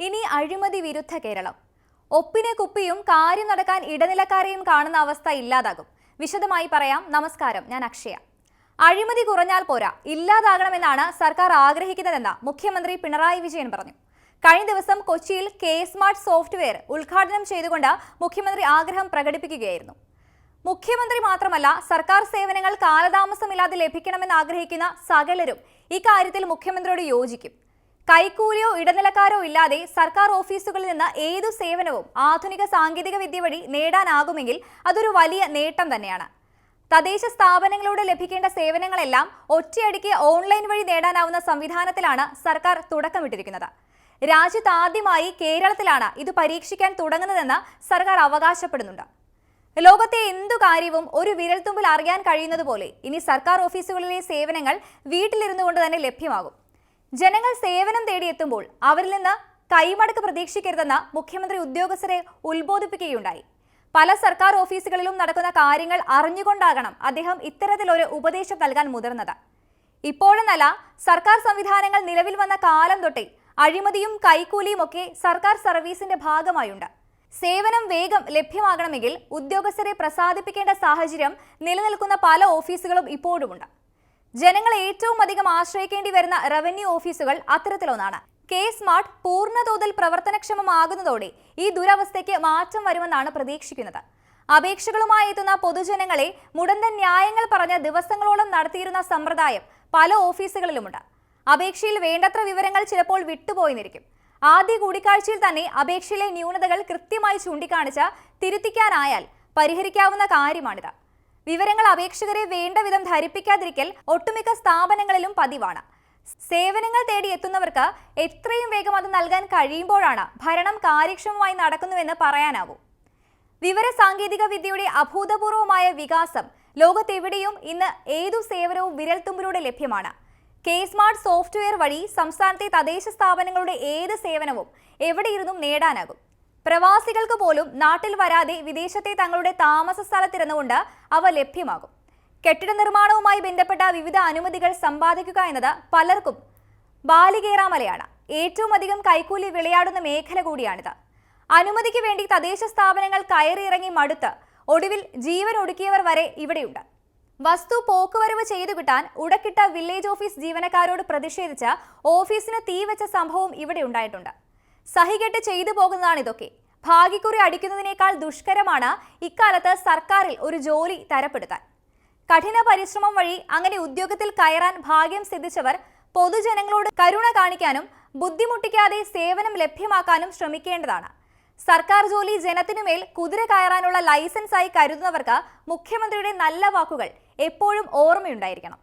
ഇനി അഴിമതി വിരുദ്ധ കേരളം. ഒപ്പിനെ കുപ്പിയും കാര്യം നടക്കാൻ ഇടനിലക്കാരെയും കാണുന്ന അവസ്ഥ ഇല്ലാതാകും. വിശദമായി പറയാം. നമസ്കാരം. ഞാൻ അക്ഷയ. അഴിമതി കുറഞ്ഞാൽ പോരാ. ഇല്ലാതാകണമെന്നാണ് സർക്കാർ ആഗ്രഹിക്കുന്നതെന്ന് മുഖ്യമന്ത്രി പിണറായി വിജയൻ പറഞ്ഞു. കഴിഞ്ഞ ദിവസം കൊച്ചിയിൽ കെ സ്മാർട്ട് സോഫ്റ്റ്വെയർ ഉദ്ഘാടനം ചെയ്തുകൊണ്ട് മുഖ്യമന്ത്രി ആഗ്രഹം പ്രകടിപ്പിക്കുകയായിരുന്നു. മുഖ്യമന്ത്രി മാത്രമല്ല സർക്കാർ സേവനങ്ങൾ കാലതാമസമില്ലാതെ ലഭിക്കണമെന്ന് ആഗ്രഹിക്കുന്ന സകലരും ഇക്കാര്യത്തിൽ മുഖ്യമന്ത്രിയോട് യോജിക്കും. കൈക്കൂലിയോ ഇടനിലക്കാരോ ഇല്ലാതെ സർക്കാർ ഓഫീസുകളിൽ നിന്ന് ഏതു സേവനവും ആധുനിക സാങ്കേതിക വിദ്യ വഴി നേടാനാകുമെങ്കിൽ അതൊരു വലിയ നേട്ടം തന്നെയാണ്. തദ്ദേശ സ്ഥാപനങ്ങളോട് ലഭിക്കേണ്ട സേവനങ്ങളെല്ലാം ഒറ്റയടിക്ക് ഓൺലൈൻ വഴി നേടാനാവുന്ന സംവിധാനത്തിലാണ് സർക്കാർ തുടക്കമിട്ടിരിക്കുന്നത്. രാജ്യത്ത് ആദ്യമായി കേരളത്തിലാണ് ഇത് പരീക്ഷിക്കാൻ തുടങ്ങുന്നതെന്ന് സർക്കാർ അവകാശപ്പെടുന്നുണ്ട്. ലോകത്തെ എന്തു കാര്യവും ഒരു വിരൽത്തുമ്പിൽ അറിയാൻ കഴിയുന്നതുപോലെ ഇനി സർക്കാർ ഓഫീസുകളിലെ സേവനങ്ങൾ വീട്ടിലിരുന്നു കൊണ്ട് തന്നെ ലഭ്യമാകും. ജനങ്ങൾ സേവനം തേടിയെത്തുമ്പോൾ അവരിൽ നിന്ന് കൈമടക്ക് പ്രതീക്ഷിക്കരുതെന്ന് മുഖ്യമന്ത്രി ഉദ്യോഗസ്ഥരെ ഉത്ബോധിപ്പിക്കുകയുണ്ടായി. പല സർക്കാർ ഓഫീസുകളിലും നടക്കുന്ന കാര്യങ്ങൾ അറിഞ്ഞുകൊണ്ടാകണം അദ്ദേഹം ഇത്തരത്തിലൊരു ഉപദേശം നൽകാൻ മുതിർന്നത്. ഇപ്പോഴെന്നല്ല സർക്കാർ സംവിധാനങ്ങൾ നിലവിൽ വന്ന കാലം തൊട്ടേ അഴിമതിയും കൈക്കൂലിയും ഒക്കെ സർക്കാർ സർവീസിന്റെ ഭാഗമായുണ്ട്. സേവനം വേഗം ലഭ്യമാകണമെങ്കിൽ ഉദ്യോഗസ്ഥരെ പ്രസാദിപ്പിക്കേണ്ട സാഹചര്യം നിലനിൽക്കുന്ന പല ഓഫീസുകളും ഇപ്പോഴുമുണ്ട്. ജനങ്ങൾ ഏറ്റവും അധികം ആശ്രയിക്കേണ്ടി വരുന്ന റവന്യൂ ഓഫീസുകൾ അത്തരത്തിലൊന്നാണ്. കെ സ്മാർട്ട് പൂർണതോതിൽ പ്രവർത്തനക്ഷമമാകുന്നതോടെ ഈ ദുരവസ്ഥയ്ക്ക് മാറ്റം വരുമെന്നാണ് പ്രതീക്ഷിക്കുന്നത്. അപേക്ഷകളുമായി എത്തുന്ന പൊതുജനങ്ങളെ മുടന്തൻ ന്യായങ്ങൾ പറഞ്ഞ് ദിവസങ്ങളോളം നടത്തിയിരുന്ന സമ്പ്രദായം പല ഓഫീസുകളിലുമുണ്ട്. അപേക്ഷയിൽ വേണ്ടത്ര വിവരങ്ങൾ ചിലപ്പോൾ വിട്ടുപോയിന്നിരിക്കും. ആദ്യ കൂടിക്കാഴ്ചയിൽ തന്നെ അപേക്ഷയിലെ ന്യൂനതകൾ കൃത്യമായി ചൂണ്ടിക്കാണിച്ച് തിരുത്തിക്കാനായാൽ പരിഹരിക്കാവുന്ന കാര്യമാണിത്. വിവരങ്ങൾ അപേക്ഷകരെ വേണ്ട വിധം ധരിപ്പിക്കാതിരിക്കൽ ഒട്ടുമിക്ക സ്ഥാപനങ്ങളിലും പതിവാണ്. സേവനങ്ങൾ തേടി എത്തുന്നവർക്ക് എത്രയും വേഗം അത് നൽകാൻ കഴിയുമ്പോഴാണ് ഭരണം കാര്യക്ഷമമായി നടക്കുന്നുവെന്ന് പറയാനാവൂ. വിവര സാങ്കേതിക വിദ്യയുടെ അഭൂതപൂർവമായ വികാസം ലോകത്തെവിടെയും ഇന്ന് ഏതു സേവനവും വിരൽത്തുമ്പിലൂടെ ലഭ്യമാണ്. കെ സ്മാർട്ട് സോഫ്റ്റ്വെയർ വഴി സംസ്ഥാനത്തെ തദ്ദേശ സ്ഥാപനങ്ങളുടെ ഏത് സേവനവും എവിടെയിരുന്നും നേടാനാകും. പ്രവാസികൾക്ക് പോലും നാട്ടിൽ വരാതെ വിദേശത്തെ തങ്ങളുടെ താമസ സ്ഥലത്തിരുന്നുകൊണ്ട് അവ ലഭ്യമാകും. കെട്ടിട നിർമ്മാണവുമായി ബന്ധപ്പെട്ട വിവിധ അനുമതികൾ സമ്പാദിക്കുക എന്നത് പലർക്കും ബാലികേറാമലയാണ്. ഏറ്റവും അധികം കൈക്കൂലി വിളയാടുന്ന മേഖല കൂടിയാണിത്. അനുമതിക്ക് വേണ്ടി തദ്ദേശ സ്ഥാപനങ്ങൾ കയറിയിറങ്ങി മടുത്ത് ഒടുവിൽ ജീവൻ ഒടുക്കിയവർ വരെ ഇവിടെയുണ്ട്. വസ്തു പോക്കുവരവ് ചെയ്തു കിട്ടാൻ ഉടക്കിട്ട വില്ലേജ് ഓഫീസ് ജീവനക്കാരോട് പ്രതിഷേധിച്ച് ഓഫീസിന് തീവച്ച സംഭവം ഇവിടെ ഉണ്ടായിട്ടുണ്ട്. സഹികെട്ട് ചെയ്തു പോകുന്നതാണ് ഇതൊക്കെ. ഭാഗ്യക്കുറി അടിക്കുന്നതിനേക്കാൾ ദുഷ്കരമാണ് ഇക്കാലത്ത് സർക്കാരിൽ ഒരു ജോലി തരപ്പെടുത്താൻ. കഠിന പരിശ്രമം വഴി അങ്ങനെ ഉദ്യോഗത്തിൽ കയറാൻ ഭാഗ്യം സിദ്ധിച്ചവർ പൊതുജനങ്ങളോട് കരുണ കാണിക്കാനും ബുദ്ധിമുട്ടിക്കാതെ സേവനം ലഭ്യമാക്കാനും ശ്രമിക്കേണ്ടതാണ്. സർക്കാർ ജോലി ജനത്തിനുമേൽ കുതിര കയറാനുള്ള ലൈസൻസായി കരുതുന്നവർക്ക് മുഖ്യമന്ത്രിയുടെ നല്ല വാക്കുകൾ എപ്പോഴും ഓർമ്മയുണ്ടായിരിക്കണം.